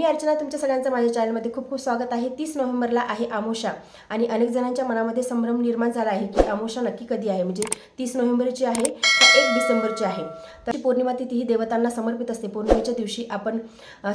मी अर्चना तुमच्या सगळ्यांचं माझ्या चॅनलमध्ये खूप खूप स्वागत आहे. तीस नोव्हेंबरला आहे आमोशा आणि अनेक जणांच्या मनामध्ये संभ्रम निर्माण झाला आहे की आमोशा नक्की कधी आहे? म्हणजे तीस नोव्हेंबरची आहे का एक डिसेंबरची आहे? तर पौर्णिमा तिथी ही देवतांना समर्पित असते. पौर्णिमेच्या दिवशी आपण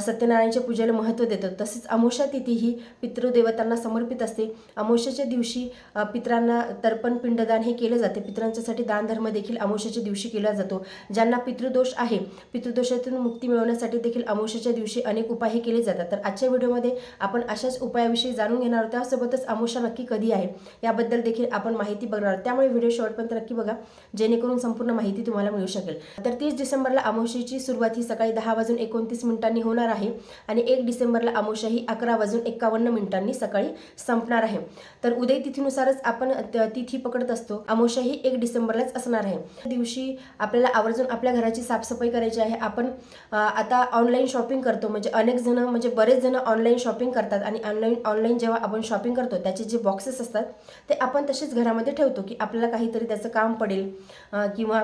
सत्यनारायणच्या पूजेला महत्त्व देतो. तसेच अमोशा तिथी ही पितृदेवतांना समर्पित असते. अमोशाच्या दिवशी पित्रांना पितरांना तर्पण पिंडदान हे केले जाते. पितरांच्यासाठी दानधर्म देखील अमोशाच्या दिवशी केला जातो. ज्यांना पितृदोष आहे पितृदोषातून मुक्ती मिळवण्यासाठी देखील अमोशाच्या दिवशी अनेक उपाय हे केले जातात. तर आजच्या व्हिडिओमध्ये आपण अशाच उपायाविषयी जाणून घेणार आहोत. त्यासोबतच अमोशा नक्की कधी आहे? याबद्दल देखील आपण माहिती बघणार आहोत. त्यामुळे व्हिडिओ शॉर्टपर्यंत नक्की बघा. जेणेकरून संपूर्ण माहिती तुम्हाला मिळू शकेल. तर तीस डिसेंबरला अमोशेची सुरुवात ही सकाळी दहा वाजून एकोणतीस मिनिटांनी होणार आहे. आणि एक डिसेंबरला अमोशा ही अकरा वाजून एकावन्न मिनिटांनी सकाळी संपणार आहे. तर उदय तिथीनुसारच आपण तिथी पकडत असतो. अमोशा ही एक डिसेंबरलाच असणार आहे. त्या दिवशी आपल्याला आवर्जून आपल्या घराची साफसफाई करायची आहे. आपण आता ऑनलाईन शॉपिंग करतो. म्हणजे अनेक जण म्हणजे बरेच जण ऑनलाईन शॉपिंग करतात आणि ऑनलाईन ऑनलाईन जेव्हा आपण शॉपिंग करतो त्याचे जे बॉक्सेस असतात ते आपण तसेच घरामध्ये ठेवतो की आपल्याला काहीतरी त्याचं काम पडेल किंवा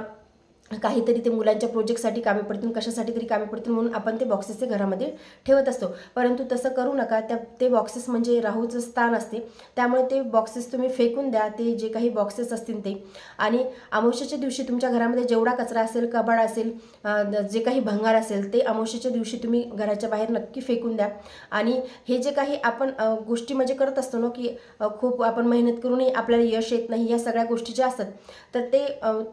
काहीतरी ते मुलांच्या प्रोजेक्टसाठी कामे पडतील कशासाठी तरी कामे पडतील म्हणून आपण ते बॉक्सेस ते घरामध्ये ठेवत असतो. परंतु तसं करू नका. त्या ते बॉक्सेस म्हणजे राहूचं स्थान असते. त्यामुळे ते बॉक्सेस तुम्ही फेकून द्या. ते जे काही बॉक्सेस असतील ते. आणि अमावश्याच्या दिवशी तुमच्या घरामध्ये जेवढा कचरा असेल कबाड असेल जे काही भंगार असेल ते अमावश्याच्या दिवशी तुम्ही घराच्या बाहेर नक्की फेकून द्या. आणि हे जे काही आपण गोष्टी म्हणजे करत असतो ना की खूप आपण मेहनत करूनही आपल्याला यश येत नाही या सगळ्या गोष्टी ज्या असतात तर ते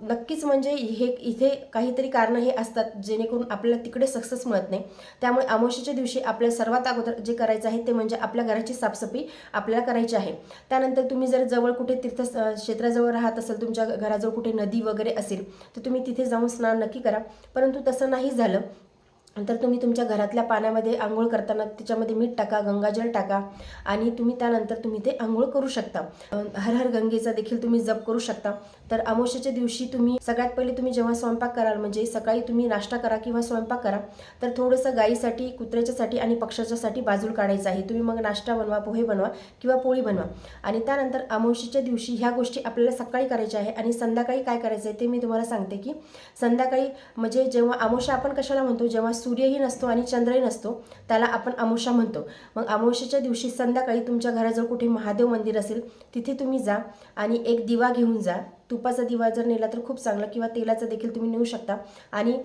नक्कीच म्हणजे हे इथे काहीतरी कारणं हे असतात जेणेकरून आपल्याला तिकडे सक्सेस मिळत नाही. त्यामुळे अमावस्येच्या दिवशी आपल्याला सर्वात अगोदर जे करायचं आहे ते म्हणजे आपल्या घराची साफसफाई आपल्याला करायची आहे. त्यानंतर तुम्ही जर जवळ कुठे तीर्थ क्षेत्राजवळ राहत असेल तुमच्या घराजवळ कुठे नदी वगैरे असेल तर तुम्ही तिथे जाऊन स्नान नक्की करा. परंतु तसं नाही झालं तर तुम्ही तुमच्या घरातल्या पाण्यामध्ये आंघोळ करताना त्याच्यामध्ये मीठ टाका गंगाजल टाका आणि तुम्ही त्यानंतर तुम्ही ते आंघोळ करू शकता. हर हर गंगेचा देखील तुम्ही जप करू शकता. तर अमावस्याच्या दिवशी तुम्ही सगळ्यात पहिले तुम्ही जेव्हा स्वयंपाक कराल म्हणजे सकाळी तुम्ही नाश्ता करा किंवा स्वयंपाक करा तर थोडंसं गाईसाठी कुत्र्याच्यासाठी आणि पक्षाच्यासाठी बाजूला काढायचं आहे. तुम्ही मग नाश्ता बनवा पोहे बनवा किंवा पोळी बनवा. आणि त्यानंतर अमावस्याच्या दिवशी ह्या गोष्टी आपल्याला सकाळी करायच्या आहे आणि संध्याकाळी काय करायचं आहे ते मी तुम्हाला सांगते की संध्याकाळी म्हणजे जेव्हा अमावस्या आपण कशाला म्हणतो जेव्हा सूर्यही नसतो आणि चंद्रही नसतो त्याला आपण अमोशा म्हणतो. मग अमावस्येच्या दिवशी संध्याकाळी तुमच्या घराजवळ कुठे महादेव मंदिर असेल तिथे तुम्ही जा आणि एक दिवा घेऊन जा. तुपाचा दिवा जर नेला तर खूप चांगला किंवा तेलाचा देखील तुम्ही नेऊ शकता. आणि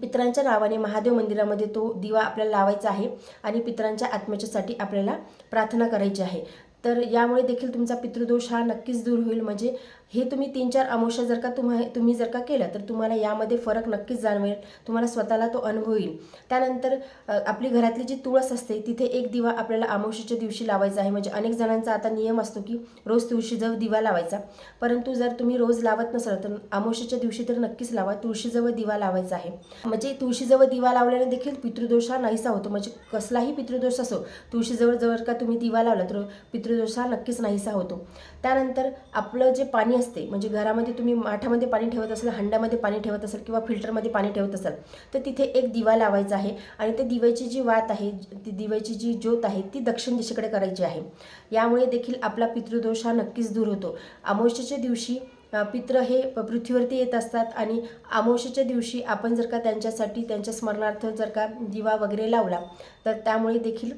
पितरांच्या नावाने महादेव मंदिरामध्ये तो दिवा आपल्याला लावायचा आहे आणि पितरांच्या आत्म्याच्यासाठी आपल्याला प्रार्थना करायची आहे. तर यामुळे देखील तुमचा पितृदोष हा नक्कीच दूर होईल. म्हणजे हे तुम्ही तीन चार अमावस्या जर का तुम्हा तुम्ही जर का केलं तर तुम्हाला यामध्ये फरक नक्कीच जाणवेल. तुम्हाला स्वतःला तो अनुभव येईल. त्यानंतर आपली घरातली जी तुळस असते तिथे एक दिवा आपल्याला अमावस्येच्या दिवशी लावायचा आहे. म्हणजे अनेक जणांचा आता नियम असतो की रोज तुळशीजवळ दिवा लावायचा. परंतु जर तुम्ही रोज लावत नसाल तर अमावस्येच्या दिवशी तर नक्कीच लावा. तुळशीजवळ दिवा लावायचा आहे. म्हणजे तुळशीजवळ दिवा लावल्याने देखील पितृदोष हा नाहीसा होतो. म्हणजे कसलाही पितृदोष असो तुळशीजवळ जवळ का तुम्ही दिवा लावला तर पितृदोष हा नक्कीच नाहीसा होतो. त्यानंतर आपलं जे पाणी असते म्हणजे घरामध्ये तुम्ही माठामध्ये पाणी ठेवत असाल हंड्यामध्ये पाणी ठेवत असाल किंवा फिल्टरमध्ये पाणी ठेवत असाल तर तिथे एक दिवा लावायचा आहे आणि ते दिव्याची जी वात आहे ती दिव्याची जी ज्योत आहे ती दक्षिण दिशेकडे करायची आहे. यामुळे देखील आपला पितृदोष हा नक्कीच दूर होतो. अमावस्येच्या दिवशी पित्र हे प- पृथ्वीवरती येत असतात आणि अमावस्येच्या दिवशी आपण जर का त्यांच्यासाठी त्यांच्या स्मरणार्थ जर का दिवा वगैरे लावला तर त्यामुळे देखील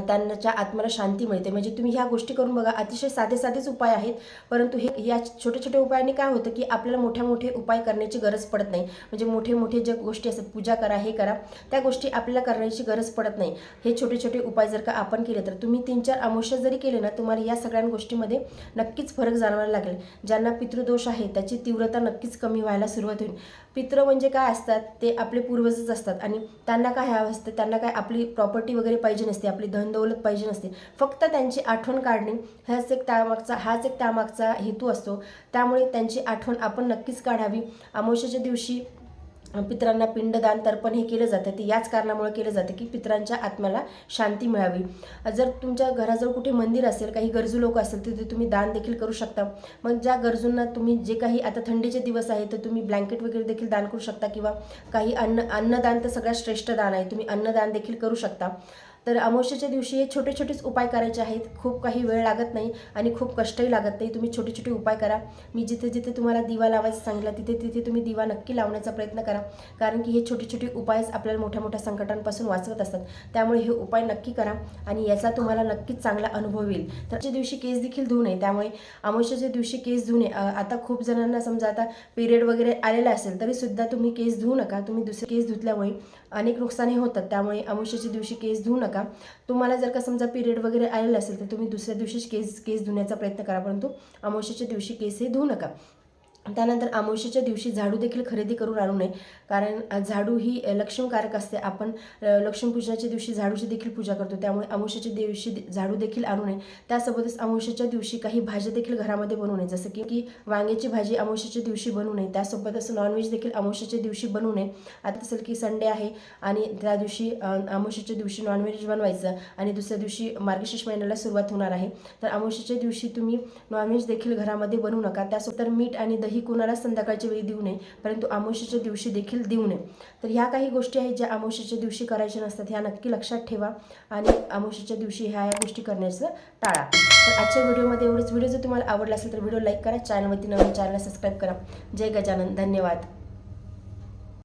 त्यांच्या आत्म्याला शांती मिळते. म्हणजे तुम्ही ह्या गोष्टी करून बघा अतिशय साधे साधेच उपाय आहेत. परंतु हे या छोट्या छोट्या उपायांनी काय होतं की आपल्याला मोठ्या मोठे उपाय करण्याची गरज पडत नाही. म्हणजे मोठे मोठे ज्या गोष्टी असतात पूजा करा हे करा त्या गोष्टी आपल्याला करण्याची गरज पडत नाही. हे छोटे छोटे उपाय जर का आपण केले तर तुम्ही तीन चार अमावस्या जरी केले ना तुम्हाला या सगळ्या गोष्टीमध्ये नक्कीच फरक जाणवायला लागेल. ज्यांना पितृदोष आहे त्याची तीव्रता नक्कीच कमी व्हायला सुरुवात होईल. पित्र म्हणजे काय असतात ते आपले पूर्वजच असतात. आणि त्यांना काय हवं असतं त्यांना काय आपली प्रॉपर्टी वगैरे पाहिजे नसते आपली धनदौलत पाहिजे नसते. फक्त त्यांची आठवण काढणे हाच एक त्यामागचा हाच एक त्यामागचा हेतू असतो. त्यामुळे त्यांची आठवण आपण नक्कीच काढावी. अमावश्याच्या दिवशी पित्रांना पिंडदान तर्पण हे केलं जातं. ते याच कारणामुळे केलं जातं की पितरांच्या आत्म्याला शांती मिळावी. जर तुमच्या घराजवळ कुठे मंदिर असेल काही गरजू लोक असेल तिथे तुम्ही दान देखील करू शकता. मग ज्या गरजूंना तुम्ही जे काही आता थंडीचे दिवस आहे तर तुम्ही ब्लँकेट वगैरे देखील दान करू शकता किंवा काही अन्न अन्नदान तर सगळ्यात श्रेष्ठ दान आहे. तुम्ही अन्नदान देखील करू शकता. तर अमावस्येच्या दिवशी हे छोटे छोटेच उपाय करायचे आहेत. खूप काही वेळ लागत नाही आणि खूप कष्टही लागत नाही. तुम्ही छोटे छोटे उपाय करा. मी जिथे जिथे तुम्हाला दिवा लावायचं सांगितला तिथे तिथे तुम्ही दिवा नक्की लावण्याचा प्रयत्न करा. कारण की हे छोटे छोटे उपायच आपल्याला मोठ्या मोठ्या संकटांपासून वाचवत असतात. त्यामुळे हे उपाय नक्की करा आणि याचा तुम्हाला नक्कीच चांगला अनुभव येईल. तर दिवशी केस देखील धुऊ नये. त्यामुळे अमावस्याच्या दिवशी केस धुणे आता खूप जणांना समजा आता पिरियड वगैरे आलेला असेल तरी सुद्धा तुम्ही केस धुवू नका. तुम्ही दुसरे केस धुतल्यामुळे अनेक नुकसानी होतात. त्यामुळे अमावस्याच्या दिवशी केस धुवू नका. तुम्हाला जर का समजा पिरियड वगैरे आलेला असेल तर तुम्ही दुसऱ्या दिवशीच केस केस धुण्याचा प्रयत्न करा परंतु अमावस्याच्या दिवशी केस हे धुवू नका. त्यानंतर अमावस्येच्या दिवशी झाडू देखील खरेदी करून आणू नये. कारण झाडू ही लक्ष्मीकारक असते. आपण लक्ष्मीपूजनाच्या दिवशी झाडूची देखील पूजा करतो. त्यामुळे अमावस्येच्या दिवशी झाडू देखील आणू नये. त्यासोबतच अमावस्येच्या दिवशी काही भाज्या देखील घरामध्ये बनवू नये. जसं की की वांग्याची भाजी अमावस्येच्या दिवशी बनवू नये. त्यासोबतच नॉनव्हेज देखील अमावस्येच्या दिवशी बनवू नये. आता असेल की संडे आहे आणि त्या दिवशी अ, दिवशी नॉनव्हेज बनवायचं आणि दुसऱ्या दिवशी मार्गशीर्ष महिन्याला सुरुवात होणार आहे. तर अमावस्येच्या दिवशी तुम्ही नॉनव्हेज देखील घरामध्ये बनवू नका. त्यासोबत तर मीठ आणि दही कुणाला संध्याकाळच्या वेळी देऊ नये परंतु अमावस्येच्या दिवशी देखील देऊ नये. तर ह्या काही गोष्टी आहेत ज्या अमावस्येच्या दिवशी करायच्या नसतात ह्या नक्की लक्षात ठेवा आणि अमावस्येच्या दिवशी ह्या या गोष्टी करण्याचं टाळा. तर आजच्या व्हिडिओमध्ये एवढंच. व्हिडिओ जर तुम्हाला आवडला असेल तर व्हिडिओ लाईक करा चॅनलवरती नवीन चॅनलला सबस्क्राईब करा. जय गजानन. धन्यवाद.